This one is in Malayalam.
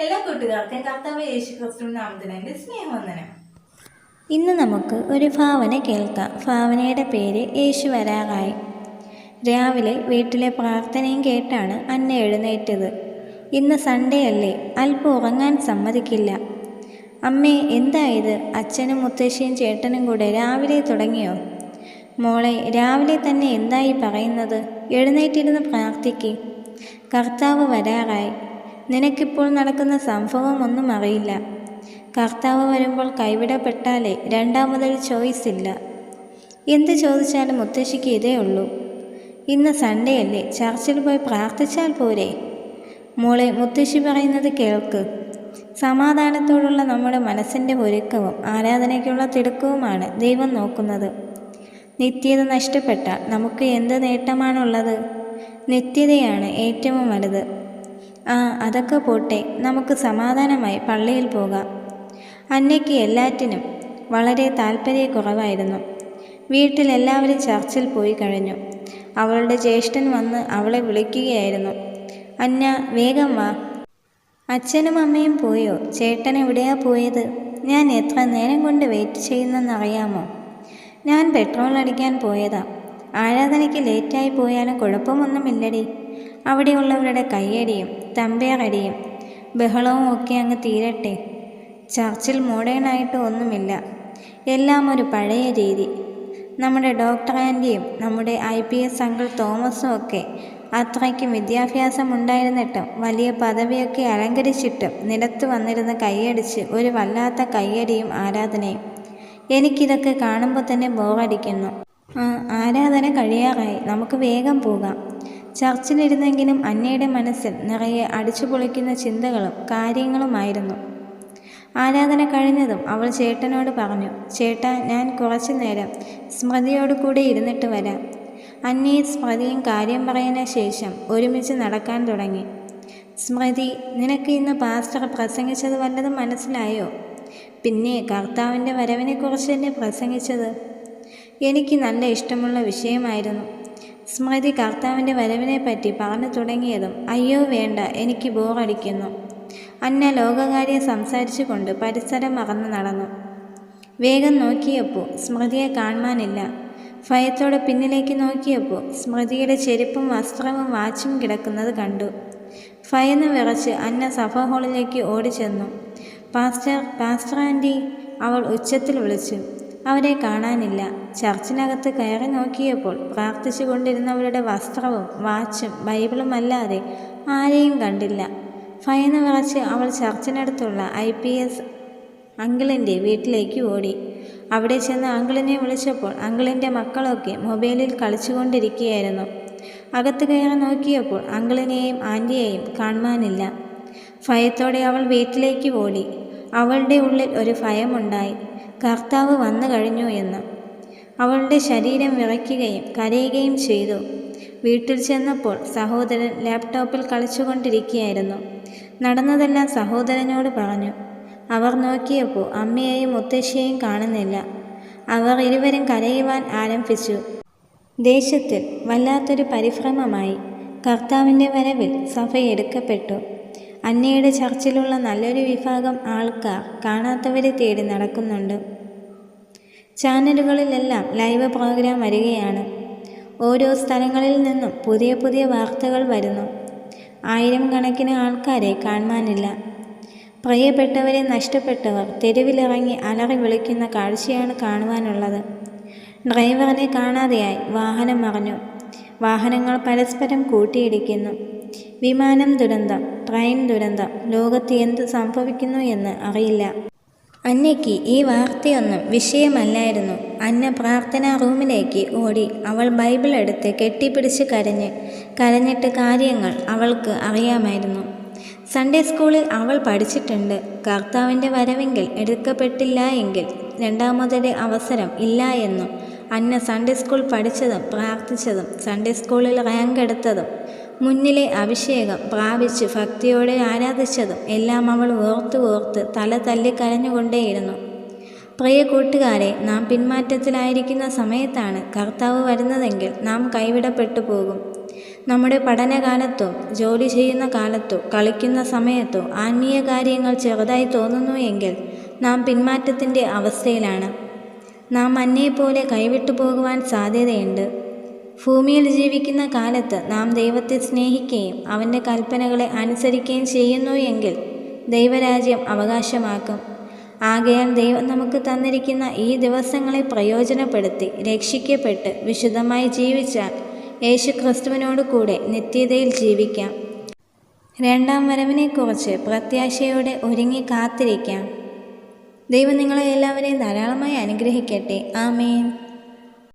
എല്ലാ കൂട്ടുകാർക്കും കർത്താവ് യേശു ക്രിസ്തു നാമത്തിനെ സ്നേഹവന്ദനം. ഇന്ന് നമുക്ക് ഒരു ഭാവന കേൾക്കാം. ഭാവനയുടെ പേര് യേശു വരാറായി. രാവിലെ വീട്ടിലെ പ്രാർത്ഥനയും കേട്ടാണ് അന്ന എഴുന്നേറ്റത്. ഇന്ന് സൺഡേ അല്ലേ? അല്പം ഉറങ്ങാൻ സമ്മതിക്കില്ല. അമ്മേ എന്തായത് അച്ഛനും മുത്തശ്ശിയും ചേട്ടനും കൂടെ രാവിലെ തുടങ്ങിയോ? മോളെ രാവിലെ തന്നെ എന്തായി പറയുന്നത്? എഴുന്നേറ്റിരുന്ന് പ്രാർത്ഥിക്കേ. കർത്താവ് വരാറായി. നിനക്കിപ്പോൾ നടക്കുന്ന സംഭവമൊന്നും അറിയില്ല. കർത്താവ് വരുമ്പോൾ കൈവിടപ്പെട്ടാലേ രണ്ടാമതൊരു ചോയ്സ് ഇല്ല. എന്ത് ചോദിച്ചാലും മുത്തശ്ശിക്ക് ഇതേ ഉള്ളൂ. ഇന്ന് സൺഡേ അല്ലേ? ചർച്ചിൽ പോയി പ്രാർത്ഥിച്ചാൽ പോരെ? മോളെ മുത്തശ്ശി പറയുന്നത് കേൾക്ക്. സമാധാനത്തോടുള്ള നമ്മുടെ മനസ്സിന്റെ ഒരുക്കവും ആരാധനയ്ക്കുള്ള തിടുക്കവുമാണ് ദൈവം നോക്കുന്നത്. നിത്യത നഷ്ടപ്പെട്ടാൽ നമുക്ക് എന്ത് നേട്ടമാണുള്ളത്? നിത്യതയാണ് ഏറ്റവും വലുത്. ആ അതൊക്കെ പോട്ടെ. നമുക്ക് സമാധാനമായി പള്ളിയിൽ പോകാം. അന്നയ്ക്ക് എല്ലാറ്റിനും വളരെ താല്പര്യക്കുറവായിരുന്നു വീട്ടിലെല്ലാവരും ചർച്ചിൽ പോയി കഴിഞ്ഞു. അവളുടെ ജ്യേഷ്ഠൻ വന്ന് അവളെ വിളിക്കുകയായിരുന്നു. അന്ന വേഗം വാ. അച്ഛനും അമ്മയും പോയോ? ചേട്ടൻ എവിടെയാ പോയത്? ഞാൻ എത്ര നേരം കൊണ്ട് വെയിറ്റ് ചെയ്യുന്നെന്നറിയാമോ? ഞാൻ പെട്രോൾ അടിക്കാൻ പോയതാ. ആരാധനയ്ക്ക് ലേറ്റായി പോയാലും കുഴപ്പമൊന്നുമില്ലടി. അവിടെയുള്ളവരുടെ കയ്യടിയും തമ്പേറടിയും ബഹളവും ഒക്കെ അങ്ങ് തീരട്ടെ. ചർച്ചിൽ മോഡേണായിട്ട് ഒന്നുമില്ല. എല്ലാം ഒരു പഴയ രീതി. നമ്മുടെ ഡോക്ടർ ആന്റിയും നമ്മുടെ ഐ പി എസ് അങ്കിൾ തോമസും ഒക്കെ അത്രയ്ക്കും വിദ്യാഭ്യാസം ഉണ്ടായിരുന്നിട്ടും വലിയ പദവിയൊക്കെ അലങ്കരിച്ചിട്ടും നിലത്ത് വന്നിരുന്ന് കൈയടിച്ച് ഒരു വല്ലാത്ത കൈയടിയും ആരാധനയും. എനിക്കിതൊക്കെ കാണുമ്പോൾ തന്നെ ബോറടിക്കുന്നു. ആരാധന കഴിയാറായി. നമുക്ക് വേഗം പോകാം. ചർച്ചിലിരുന്നെങ്കിലും അന്നയുടെ മനസ്സിൽ നിറയെ അടിച്ചു പൊളിക്കുന്ന ചിന്തകളും കാര്യങ്ങളുമായിരുന്നു. ആരാധന കഴിഞ്ഞതും അവൾ ചേട്ടനോട് പറഞ്ഞു ചേട്ടാ ഞാൻ കുറച്ചു നേരം സ്മൃതിയോട് കൂടെ ഇരുന്നിട്ട് വരാം. അന്നയും സ്മൃതിയും കാര്യം പറയുന്ന ശേഷം ഒരുമിച്ച് നടക്കാൻ തുടങ്ങി. സ്മൃതി നിനക്ക് ഇന്ന് പാസ്റ്റർ പ്രസംഗിച്ചത് വല്ലതും മനസ്സിലായോ? പിന്നെ കർത്താവിന്റെ വരവിനെക്കുറിച്ച് തന്നെ പ്രസംഗിച്ചത്? എനിക്ക് നല്ല ഇഷ്ടമുള്ള വിഷയമായിരുന്നു. സ്മൃതി കർത്താവിന്റെ വരവിനെ പറ്റി പറഞ്ഞു തുടങ്ങിയതും അയ്യോ വേണ്ട എനിക്ക് ബോറടിക്കുന്നു അന്ന ലോകകാര്യം സംസാരിച്ചു കൊണ്ട് പരിസരം മറന്നു നടന്നു. വേഗം നോക്കിയപ്പോൾ സ്മൃതിയെ കാണുവാനില്ല. ഭയത്തോടെ പിന്നിലേക്ക് നോക്കിയപ്പോൾ സ്മൃതിയുടെ ചെരുപ്പും വസ്ത്രവും വാച്ചും കിടക്കുന്നത് കണ്ടു. ഭയന്ന് വിറച്ച് അന്ന സഭ ഹാളിലേക്ക് ഓടിച്ചെന്നു. പാസ്റ്റർ പാസ്റ്റർ ആന്റി അവൾ ഉച്ചത്തിൽ വിളിച്ചു. അവരെ കാണാനില്ല. ചർച്ചിനകത്ത് കയറി നോക്കിയപ്പോൾ പ്രാർത്ഥിച്ചു കൊണ്ടിരുന്നവരുടെ വസ്ത്രവും വാച്ചും ബൈബിളും അല്ലാതെ ആരെയും കണ്ടില്ല. ഭയന്ന് വിറച്ച് അവൾ ചർച്ചിനടുത്തുള്ള ഐ പി എസ് അങ്കിളിന്റെ വീട്ടിലേക്ക് ഓടി. അവിടെ ചെന്ന് അങ്കിളിനെ വിളിച്ചപ്പോൾ അങ്കിളിന്റെ മക്കളൊക്കെ മൊബൈലിൽ കളിച്ചുകൊണ്ടിരിക്കുകയായിരുന്നു. അകത്ത് കയറി നോക്കിയപ്പോൾ അങ്കിളിനെയും ആന്റിയെയും കാണുവാനില്ല. ഭയത്തോടെ അവൾ വീട്ടിലേക്ക് ഓടി. അവളുടെ ഉള്ളിൽ ഒരു ഭയമുണ്ടായി. കർത്താവ് വന്നു കഴിഞ്ഞു എന്ന്. അവളുടെ ശരീരം വിറയ്ക്കുകയും കരയുകയും ചെയ്തു. വീട്ടിൽ ചെന്നപ്പോൾ സഹോദരൻ ലാപ്ടോപ്പിൽ കളിച്ചുകൊണ്ടിരിക്കുകയായിരുന്നു. നടന്നതെല്ലാം സഹോദരനോട് പറഞ്ഞു. അവർ നോക്കിയപ്പോൾ അമ്മയെയും മുത്തശ്ശിയെയും കാണുന്നില്ല. അവർ ഇരുവരും കരയുവാൻ ആരംഭിച്ചു. ദേശത്തിൽ വല്ലാത്തൊരു പരിഭ്രമമായി കർത്താവിന്റെ വരവിൽ സഭ എടുക്കപ്പെട്ടു അന്നയുടെ ചർച്ചിലുള്ള നല്ലൊരു വിഭാഗം ആൾക്കാർ കാണാത്തവരെ തേടി നടക്കുന്നുണ്ട്. ചാനലുകളിലെല്ലാം ലൈവ് പ്രോഗ്രാം വരികയാണ്. ഓരോ സ്ഥലങ്ങളിൽ നിന്നും പുതിയ പുതിയ വാർത്തകൾ വരുന്നു. ആയിരം കണക്കിന് ആൾക്കാരെ കാണുവാനില്ല. പ്രിയപ്പെട്ടവരെ നഷ്ടപ്പെട്ടവർ തെരുവിലിറങ്ങി അലറി വിളിക്കുന്ന കാഴ്ചയാണ് കാണുവാനുള്ളത്. ഡ്രൈവറിനെ കാണാതെയായി വാഹനം മറഞ്ഞു. വാഹനങ്ങൾ പരസ്പരം കൂട്ടിയിടിക്കുന്നു. വിമാനം ദുരന്തം. ട്രെയിൻ ദുരന്തം. ലോകത്ത് എന്ത് സംഭവിക്കുന്നു എന്ന് അറിയില്ല. അന്നയ്ക്ക് ഈ വാർത്തയൊന്നും വിഷയമല്ലായിരുന്നു. അന്ന പ്രാർത്ഥനാ റൂമിലേക്ക് ഓടി അവൾ ബൈബിൾ എടുത്ത് കെട്ടിപ്പിടിച്ച് കരഞ്ഞ് കരഞ്ഞിട്ട് കാര്യങ്ങൾ അവൾക്ക് അറിയാമായിരുന്നു. സൺഡേ സ്കൂളിൽ അവൾ പഠിച്ചിട്ടുണ്ട്. കർത്താവിന്റെ വരവെങ്കിൽ എടുക്കപ്പെട്ടില്ല എങ്കിൽ രണ്ടാമതൊരു അവസരം ഇല്ല എന്നും അന്ന സൺഡേ സ്കൂൾ പഠിച്ചതും പ്രാർത്ഥിച്ചതും സൺഡേ സ്കൂളിൽ റാങ്ക് എടുത്തതും മുന്നിലെ അഭിഷേകം പ്രാപിച്ച് ഭക്തിയോടെ ആരാധിച്ചതും എല്ലാം അവൾ ഓർത്ത് ഓർത്ത് തല തല്ലി കരഞ്ഞുകൊണ്ടേയിരുന്നു. പ്രിയ കൂട്ടുകാരെ നാം പിന്മാറ്റത്തിലായിരിക്കുന്ന സമയത്താണ് കർത്താവ് വരുന്നതെങ്കിൽ നാം കൈവിടപ്പെട്ടു പോകും. നമ്മുടെ പഠനകാലത്തോ ജോലി ചെയ്യുന്ന കാലത്തോ കളിക്കുന്ന സമയത്തോ ആത്മീയ കാര്യങ്ങൾ ചെറുതായി തോന്നുന്നു എങ്കിൽ നാം പിന്മാറ്റത്തിന്റെ അവസ്ഥയിലാണ്. നാം അന്നയെപ്പോലെ കൈവിട്ടു പോകുവാൻ സാധ്യതയുണ്ട്. ഭൂമിയിൽ ജീവിക്കുന്ന കാലത്ത് നാം ദൈവത്തെ സ്നേഹിക്കുകയും അവന്റെ കൽപ്പനകളെ അനുസരിക്കുകയും ചെയ്യുന്നു എങ്കിൽ ദൈവരാജ്യം അവകാശമാക്കും. ആകയാൽ ദൈവം നമുക്ക് തന്നിരിക്കുന്ന ഈ ദിവസങ്ങളെ പ്രയോജനപ്പെടുത്തി രക്ഷിക്കപ്പെട്ട് വിശുദ്ധമായി ജീവിച്ചാൽ യേശു ക്രിസ്തുവിനോട് കൂടെ നിത്യതയിൽ ജീവിക്കാം. രണ്ടാം വരവിനെക്കുറിച്ച് പ്രത്യാശയോടെ ഒരുങ്ങി കാത്തിരിക്കാം. ദൈവം നിങ്ങളെ എല്ലാവരെയും ധാരാളമായി അനുഗ്രഹിക്കട്ടെ. ആമേൻ.